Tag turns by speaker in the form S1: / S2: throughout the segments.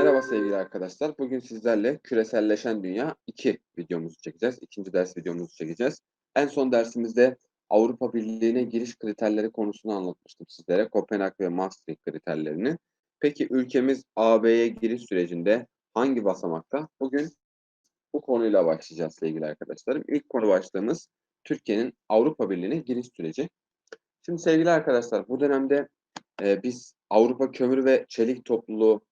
S1: Merhaba sevgili arkadaşlar. Bugün sizlerle küreselleşen dünya 2 videomuzu çekeceğiz. İkinci ders videomuzu çekeceğiz. En son dersimizde Avrupa Birliği'ne giriş kriterleri konusunu anlatmıştım sizlere. Kopenhag ve Maastricht kriterlerini. Peki ülkemiz AB'ye giriş sürecinde hangi basamakta? Bugün bu konuyla başlayacağız sevgili arkadaşlarım. İlk konu başlığımız Türkiye'nin Avrupa Birliği'ne giriş süreci. Şimdi sevgili arkadaşlar bu dönemde e, biz Avrupa Kömür ve Çelik Topluluğu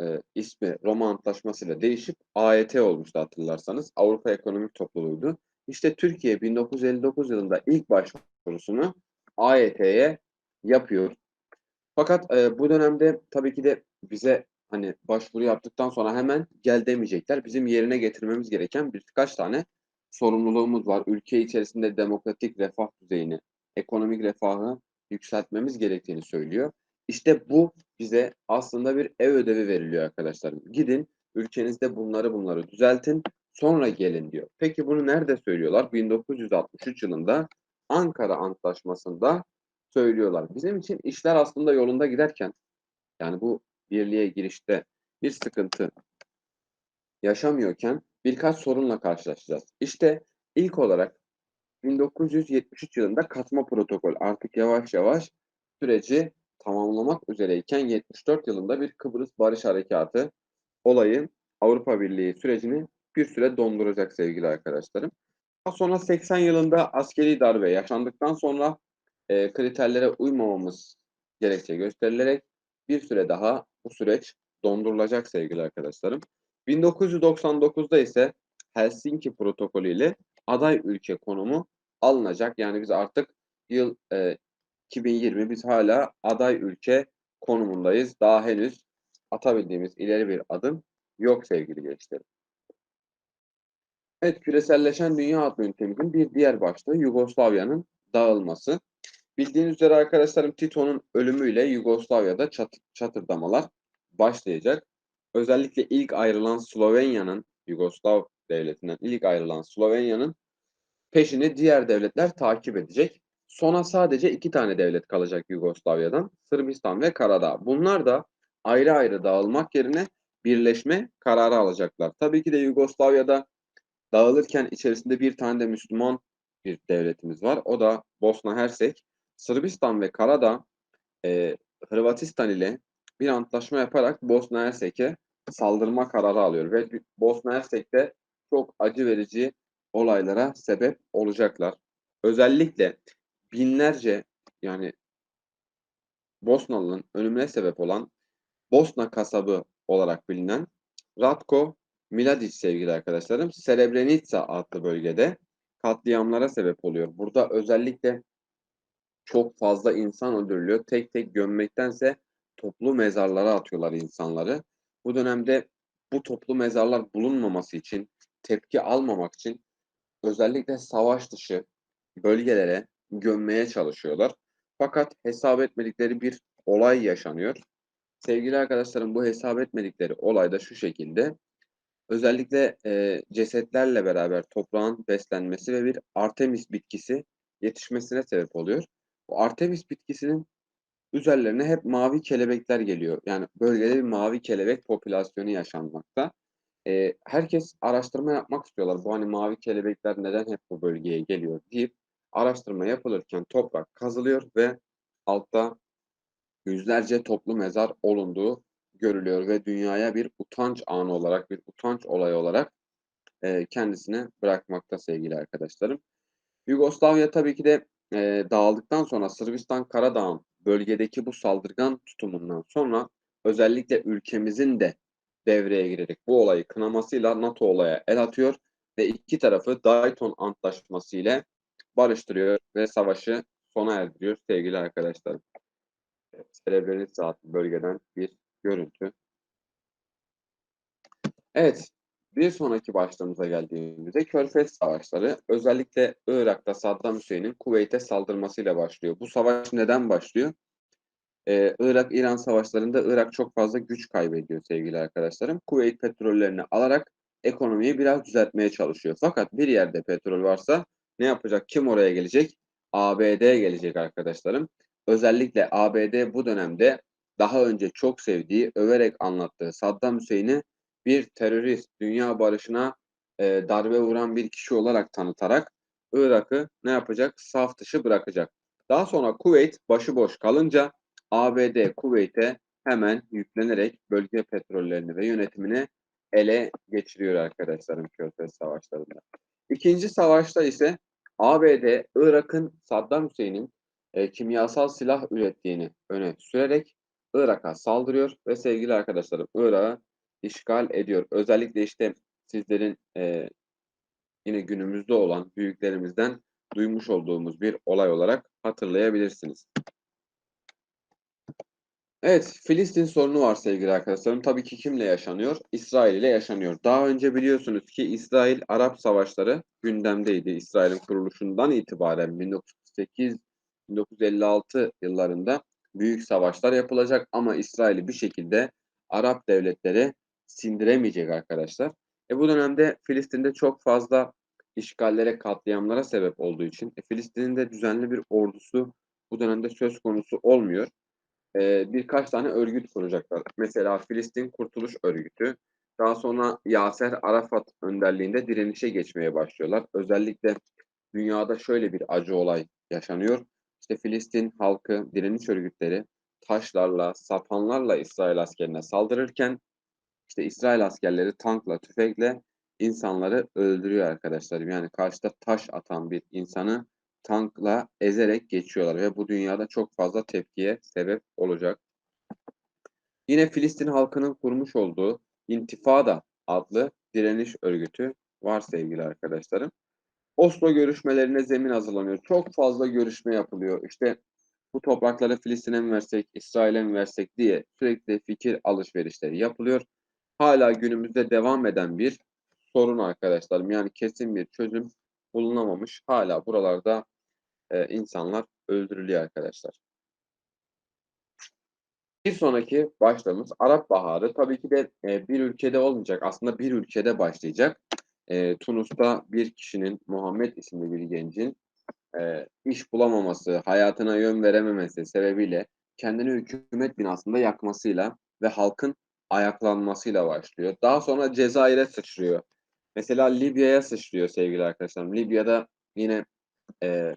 S1: e, ismi Roma Antlaşması'yla değişip AET olmuştu hatırlarsanız. Avrupa Ekonomik Topluluğu'ydu. İşte Türkiye 1959 yılında ilk başvurusunu AET'ye yapıyor. Fakat e, bu dönemde tabii ki de bize hani başvuru yaptıktan sonra hemen gel demeyecekler. Bizim yerine getirmemiz gereken birkaç tane sorumluluğumuz var. Ülke içerisinde demokratik refah düzeyini, ekonomik refahı yükseltmemiz gerektiğini söylüyor. İşte bu bize aslında bir ev ödevi veriliyor arkadaşlar. Gidin ülkenizde bunları bunları düzeltin sonra gelin diyor. Peki bunu nerede söylüyorlar? 1963 yılında Ankara Antlaşması'nda söylüyorlar. Bizim için işler aslında yolunda giderken yani bu birliğe girişte bir sıkıntı yaşamıyorken birkaç sorunla karşılaşacağız. İşte ilk olarak 1973 yılında katma protokol artık yavaş yavaş süreci tamamlamak üzereyken 74 yılında bir Kıbrıs Barış Harekatı olayı Avrupa Birliği sürecini bir süre donduracak sevgili arkadaşlarım. Daha sonra 80 yılında askeri darbe yaşandıktan sonra e, kriterlere uymamamız gerekçe gösterilerek bir süre daha bu süreç dondurulacak sevgili arkadaşlarım. 1999'da ise Helsinki protokolü ile aday ülke konumu alınacak. Yani biz artık yıl e, 2020 biz hala aday ülke konumundayız. Daha henüz atabildiğimiz ileri bir adım yok sevgili gençlerim. Evet, küreselleşen dünya adlı üntemizin bir diğer başlığı Yugoslavya'nın dağılması. Bildiğiniz üzere arkadaşlarım Tito'nun ölümüyle Yugoslavya'da çat çatırdamalar başlayacak. Özellikle ilk ayrılan Slovenya'nın, Yugoslav devletinden ilk ayrılan Slovenya'nın peşini diğer devletler takip edecek. Sona sadece iki tane devlet kalacak Yugoslavya'dan. Sırbistan ve Karadağ. Bunlar da ayrı ayrı dağılmak yerine birleşme kararı alacaklar. Tabii ki de Yugoslavya'da dağılırken içerisinde bir tane de Müslüman bir devletimiz var. O da Bosna Hersek. Sırbistan ve Karadağ e, Hırvatistan ile bir antlaşma yaparak Bosna Hersek'e saldırma kararı alıyor ve Bosna Hersek'te çok acı verici olaylara sebep olacaklar. Özellikle binlerce yani Bosnalı'nın ölümüne sebep olan Bosna kasabı olarak bilinen Ratko Mladic sevgili arkadaşlarım Srebrenica adlı bölgede katliamlara sebep oluyor. Burada özellikle çok fazla insan öldürülüyor. Tek tek gömmektense toplu mezarlara atıyorlar insanları. Bu dönemde bu toplu mezarlar bulunmaması için, tepki almamak için özellikle savaş dışı bölgelere gömmeye çalışıyorlar. Fakat hesap etmedikleri bir olay yaşanıyor. Sevgili arkadaşlarım bu hesap etmedikleri olay da şu şekilde. Özellikle e, cesetlerle beraber toprağın beslenmesi ve bir Artemis bitkisi yetişmesine sebep oluyor. Bu Artemis bitkisinin üzerlerine hep mavi kelebekler geliyor. Yani bölgede bir mavi kelebek popülasyonu yaşanmakta. E, herkes araştırma yapmak istiyorlar. Bu hani mavi kelebekler neden hep bu bölgeye geliyor deyip araştırma yapılırken toprak kazılıyor ve altta yüzlerce toplu mezar olunduğu görülüyor ve dünyaya bir utanç anı olarak, bir utanç olayı olarak e, kendisini bırakmakta sevgili arkadaşlarım. Yugoslavya tabii ki de e, dağıldıktan sonra Sırbistan Karadağ'ın bölgedeki bu saldırgan tutumundan sonra özellikle ülkemizin de devreye girerek bu olayı kınamasıyla NATO olaya el atıyor ve iki tarafı Dayton Antlaşması ile barıştırıyor ve savaşı sona erdiriyor sevgili arkadaşlarım. Srebrenica adlı bölgeden bir görüntü. Evet, bir sonraki başlığımıza geldiğimizde Körfez Savaşları özellikle Irak'ta Saddam Hüseyin'in Kuveyt'e saldırmasıyla başlıyor. Bu savaş neden başlıyor? Ee, Irak-İran savaşlarında Irak çok fazla güç kaybediyor sevgili arkadaşlarım. Kuveyt petrollerini alarak ekonomiyi biraz düzeltmeye çalışıyor. Fakat bir yerde petrol varsa ne yapacak? Kim oraya gelecek? ABD gelecek arkadaşlarım. Özellikle ABD bu dönemde daha önce çok sevdiği, överek anlattığı Saddam Hüseyin'i bir terörist, dünya barışına e, darbe vuran bir kişi olarak tanıtarak Irak'ı ne yapacak? Saf dışı bırakacak. Daha sonra Kuveyt başıboş kalınca ABD Kuveyt'e hemen yüklenerek bölge petrollerini ve yönetimini ele geçiriyor arkadaşlarım Körfez Savaşları'nda. İkinci savaşta ise ABD Irak'ın Saddam Hüseyin'in e, kimyasal silah ürettiğini öne sürerek Irak'a saldırıyor ve sevgili arkadaşlarım Irak'ı işgal ediyor. Özellikle işte sizlerin e, yine günümüzde olan büyüklerimizden duymuş olduğumuz bir olay olarak hatırlayabilirsiniz. Evet, Filistin sorunu var sevgili arkadaşlarım. Tabii ki kimle yaşanıyor? İsrail ile yaşanıyor. Daha önce biliyorsunuz ki İsrail-Arap savaşları gündemdeydi. İsrail'in kuruluşundan itibaren 1908-1956 yıllarında büyük savaşlar yapılacak ama İsrail'i bir şekilde Arap devletleri sindiremeyecek arkadaşlar. E bu dönemde Filistin'de çok fazla işgallere, katliamlara sebep olduğu için e, Filistin'in de düzenli bir ordusu bu dönemde söz konusu olmuyor. E, birkaç tane örgüt kuracaklar. Mesela Filistin Kurtuluş Örgütü. Daha sonra Yaser Arafat önderliğinde direnişe geçmeye başlıyorlar. Özellikle dünyada şöyle bir acı olay yaşanıyor. İşte Filistin halkı, direniş örgütleri taşlarla, sapanlarla İsrail askerine saldırırken işte İsrail askerleri tankla, tüfekle insanları öldürüyor arkadaşlarım. Yani karşıda taş atan bir insanı tankla ezerek geçiyorlar ve bu dünyada çok fazla tepkiye sebep olacak. Yine Filistin halkının kurmuş olduğu İntifada adlı direniş örgütü var sevgili arkadaşlarım. Oslo görüşmelerine zemin hazırlanıyor. Çok fazla görüşme yapılıyor. İşte bu toprakları Filistin'e mi versek, İsrail'e mi versek diye sürekli fikir alışverişleri yapılıyor. Hala günümüzde devam eden bir sorun arkadaşlarım. Yani kesin bir çözüm bulunamamış. Hala buralarda e, insanlar öldürülüyor arkadaşlar. Bir sonraki başlığımız Arap Baharı. Tabii ki de e, bir ülkede olmayacak. Aslında bir ülkede başlayacak. E, Tunus'ta bir kişinin, Muhammed isimli bir gencin e, iş bulamaması, hayatına yön verememesi sebebiyle kendini hükümet binasında yakmasıyla ve halkın ayaklanmasıyla başlıyor. Daha sonra Cezayir'e sıçrıyor. Mesela Libya'ya sıçrıyor sevgili arkadaşlarım. Libya'da yine e,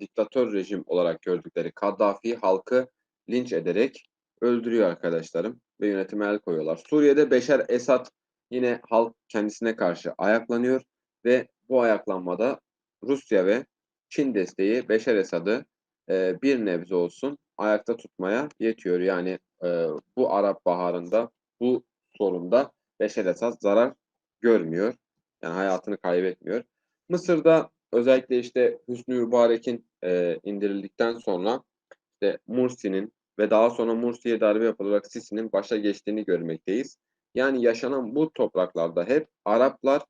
S1: diktatör rejim olarak gördükleri Kaddafi halkı linç ederek öldürüyor arkadaşlarım ve yönetime el koyuyorlar. Suriye'de Beşer Esad yine halk kendisine karşı ayaklanıyor ve bu ayaklanmada Rusya ve Çin desteği Beşer Esad'ı e, bir nebze olsun ayakta tutmaya yetiyor. Yani e, bu Arap Baharı'nda bu sorunda Beşer Esad zarar görmüyor. Yani hayatını kaybetmiyor. Mısır'da özellikle işte Hüsnü Mübarek'in e, indirildikten sonra işte Mursi'nin ve daha sonra Mursi'ye darbe yapılarak Sisi'nin başa geçtiğini görmekteyiz. Yani yaşanan bu topraklarda hep Araplar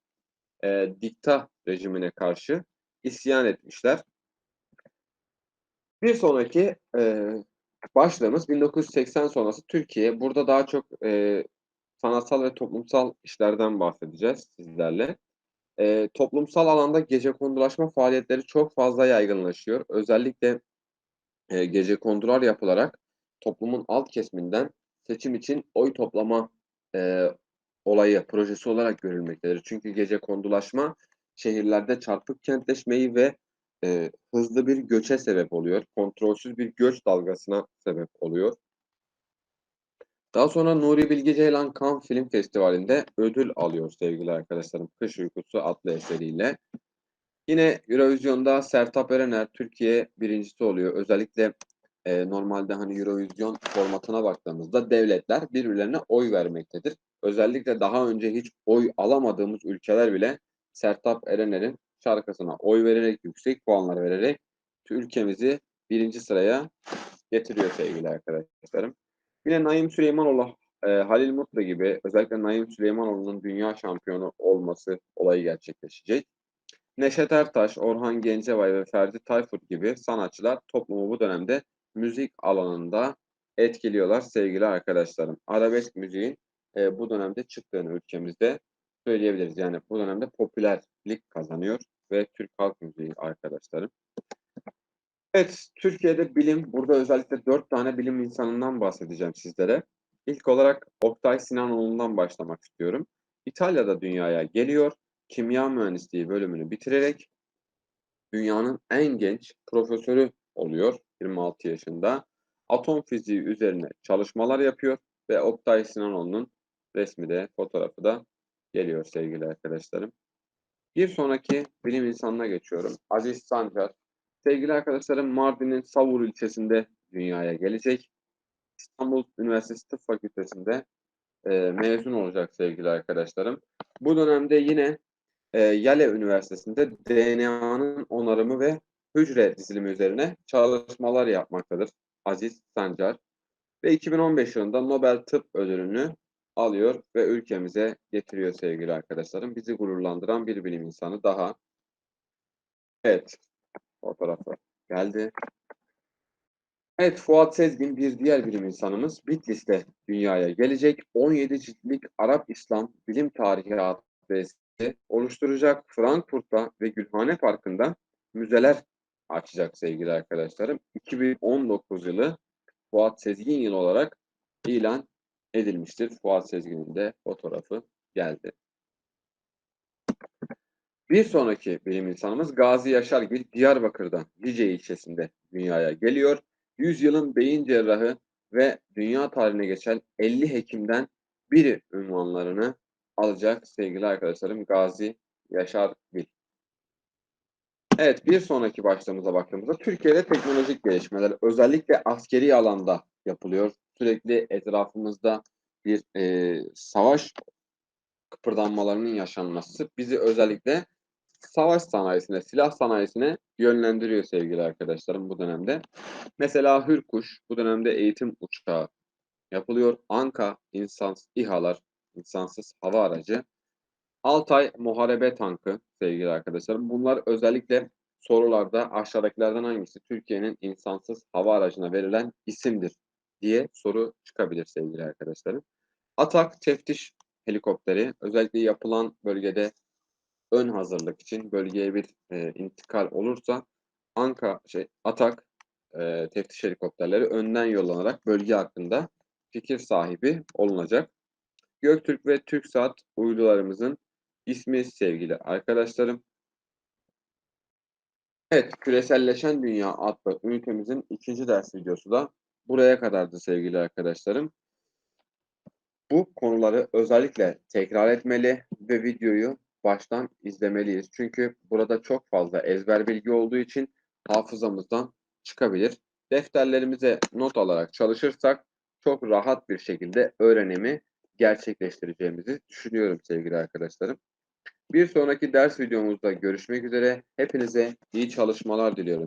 S1: e, dikta rejimine karşı isyan etmişler. Bir sonraki e, başlığımız 1980 sonrası Türkiye. Burada daha çok e, sanatsal ve toplumsal işlerden bahsedeceğiz sizlerle. E, toplumsal alanda gece kondulaşma faaliyetleri çok fazla yaygınlaşıyor. Özellikle e, gece kondular yapılarak toplumun alt kesiminden seçim için oy toplama e, olayı, projesi olarak görülmektedir. Çünkü gece kondulaşma şehirlerde çarpık kentleşmeyi ve e, hızlı bir göçe sebep oluyor. Kontrolsüz bir göç dalgasına sebep oluyor. Daha sonra Nuri Bilge Ceylan Cannes Film Festivali'nde ödül alıyor sevgili arkadaşlarım. Kış Uykusu adlı eseriyle. Yine Eurovision'da Sertab Erener Türkiye birincisi oluyor. Özellikle e, normalde hani Eurovision formatına baktığımızda devletler birbirlerine oy vermektedir. Özellikle daha önce hiç oy alamadığımız ülkeler bile Sertab Erener'in şarkısına oy vererek, yüksek puanlar vererek ülkemizi birinci sıraya getiriyor sevgili arkadaşlarım. Yine Naim Süleymanoğlu, e, Halil Mutlu gibi özellikle Naim Süleymanoğlu'nun dünya şampiyonu olması olayı gerçekleşecek. Neşet Ertaş, Orhan Gencebay ve Ferdi Tayfur gibi sanatçılar toplumu bu dönemde müzik alanında etkiliyorlar sevgili arkadaşlarım. Arabesk müziğin e, bu dönemde çıktığını ülkemizde söyleyebiliriz. Yani bu dönemde popülerlik kazanıyor ve Türk halk müziği arkadaşlarım. Evet, Türkiye'de bilim, burada özellikle 4 tane bilim insanından bahsedeceğim sizlere. İlk olarak Oktay Sinanoğlu'ndan başlamak istiyorum. İtalya'da dünyaya geliyor, kimya mühendisliği bölümünü bitirerek dünyanın en genç profesörü oluyor 26 yaşında. Atom fiziği üzerine çalışmalar yapıyor ve Oktay Sinanoğlu'nun resmi de fotoğrafı da geliyor sevgili arkadaşlarım. Bir sonraki bilim insanına geçiyorum. Aziz Sancar. Sevgili arkadaşlarım Mardin'in Savur ilçesinde dünyaya gelecek. İstanbul Üniversitesi Tıp Fakültesi'nde e, mezun olacak sevgili arkadaşlarım. Bu dönemde yine e, Yale Üniversitesi'nde DNA'nın onarımı ve hücre dizilimi üzerine çalışmalar yapmaktadır Aziz Sancar. Ve 2015 yılında Nobel Tıp Ödülünü alıyor ve ülkemize getiriyor sevgili arkadaşlarım. Bizi gururlandıran bir bilim insanı daha. Evet, fotoğrafı geldi. Evet, Fuat Sezgin bir diğer bilim insanımız. Bitlis'te dünyaya gelecek. 17 ciltlik Arap İslam Bilim Tarihi adlı oluşturacak. Frankfurt'ta ve Gülhane Parkı'nda müzeler açacak sevgili arkadaşlarım. 2019 yılı Fuat Sezgin yılı olarak ilan edilmiştir. Fuat Sezgin'in de fotoğrafı geldi. Bir sonraki bilim insanımız Gazi Yaşargil Diyarbakır'dan Lice ilçesinde dünyaya geliyor. 100 yılın beyin cerrahı ve dünya tarihine geçen 50 hekimden biri ünvanlarını alacak sevgili arkadaşlarım Gazi Yaşargil. Evet bir sonraki başlığımıza baktığımızda Türkiye'de teknolojik gelişmeler özellikle askeri alanda yapılıyor. Sürekli etrafımızda bir e, savaş kıpırdanmalarının yaşanması bizi özellikle savaş sanayisine, silah sanayisine yönlendiriyor sevgili arkadaşlarım bu dönemde. Mesela Hürkuş bu dönemde eğitim uçağı yapılıyor. Anka insansız İHA'lar, insansız hava aracı. Altay muharebe tankı sevgili arkadaşlarım. Bunlar özellikle sorularda aşağıdakilerden hangisi Türkiye'nin insansız hava aracına verilen isimdir diye soru çıkabilir sevgili arkadaşlarım. Atak teftiş helikopteri özellikle yapılan bölgede ön hazırlık için bölgeye bir e, intikal olursa Anka şey Atak e, teftiş helikopterleri önden yollanarak bölge hakkında fikir sahibi olunacak. Göktürk ve TürkSat uydularımızın ismi sevgili arkadaşlarım. Evet, küreselleşen dünya adlı ünitemizin ikinci ders videosu da buraya kadardı sevgili arkadaşlarım. Bu konuları özellikle tekrar etmeli ve videoyu baştan izlemeliyiz. Çünkü burada çok fazla ezber bilgi olduğu için hafızamızdan çıkabilir. Defterlerimize not alarak çalışırsak çok rahat bir şekilde öğrenimi gerçekleştireceğimizi düşünüyorum sevgili arkadaşlarım. Bir sonraki ders videomuzda görüşmek üzere. Hepinize iyi çalışmalar diliyorum.